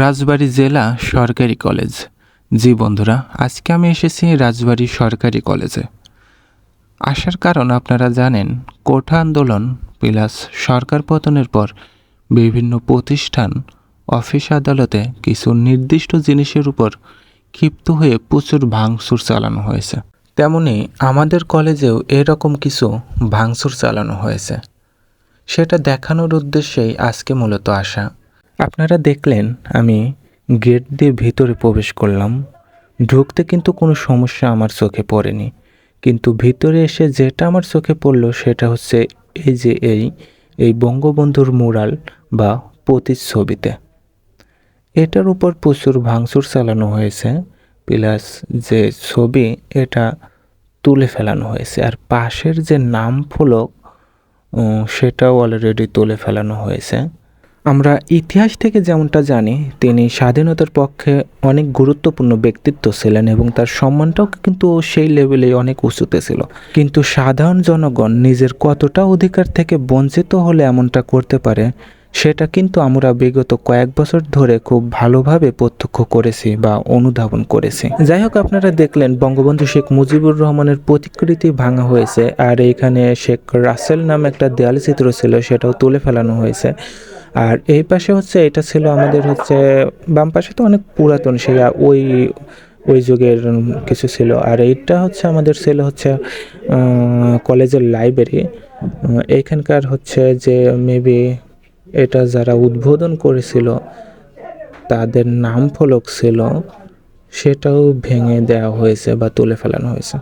রাজবাড়ী জেলা সরকারি কলেজ। জি বন্ধুরা, আজকে আমি এসেছি রাজবাড়ী সরকারি কলেজে। আসার কারণ আপনারা জানেন, কোঠা আন্দোলন প্লাস সরকার পতনের পর বিভিন্ন প্রতিষ্ঠান, অফিস আদালতে কিছু নির্দিষ্ট জিনিসের উপর ক্ষিপ্ত হয়ে প্রচুর ভাঙচুর চালানো হয়েছে। তেমনি আমাদের কলেজেও এরকম কিছু ভাঙচুর চালানো হয়েছে। সেটা দেখানোর উদ্দেশ্যেই আজকে মূলত আসা। আপনারা দেখলেন, আমি গেট দিয়ে ভিতরে প্রবেশ করলাম। ঢুকতে কিন্তু কোনো সমস্যা আমার চোখে পড়েনি। কিন্তু ভিতরে এসে যেটা আমার চোখে পড়ল সেটা হচ্ছে এই যে এই এই বঙ্গবন্ধুর মুরাল বা প্রতিচ্ছবিতে। এটার উপর প্রচুর ভাঙচুর চালানো হয়েছে, প্লাস যে ছবি এটা তুলে ফেলানো হয়েছে। আর পাশের যে নাম ফলক সেটাও অলরেডি তুলে ফেলানো হয়েছে। আমরা ইতিহাস থেকে যেমনটা জানি, তিনি স্বাধীনতার পক্ষে অনেক গুরুত্বপূর্ণ ব্যক্তিত্ব ছিলেন এবং তার সম্মানটাও কিন্তু সেই লেভেলে অনেক উঁচুতে ছিল। কিন্তু সাধারণ জনগণ নিজের কতটা অধিকার থেকে বঞ্চিত হলে এমনটা করতে পারে, সেটা কিন্তু আমরা বিগত কয়েক বছর ধরে খুব ভালোভাবে প্রত্যক্ষ করেছি বা অনুধাবন করেছি। যাই হোক, আপনারা দেখলেন বঙ্গবন্ধু শেখ মুজিবুর রহমানের প্রতিকৃতি ভাঙা হয়েছে, আর এখানে শেখ রাসেল নামে একটা দেয়াল চিত্র ছিল, সেটাও তুলে ফেলানো হয়েছে। আর এই পাশে হচ্ছে, এটা ছিল আমাদের হচ্ছে, বাম পাশে তো অনেক পুরাতন, সেই ওই ওই যুগের কিছু ছিল। আর এইটা হচ্ছে আমাদের ছিল হচ্ছে কলেজের লাইব্রেরি। এইখানকার হচ্ছে যে মেবি এটা যারা উদ্বোধন করেছিল, তাদের নাম ফলক ছিল, সেটাও ভেঙে দেওয়া হয়েছে বা তুলে ফেলানো হয়েছে।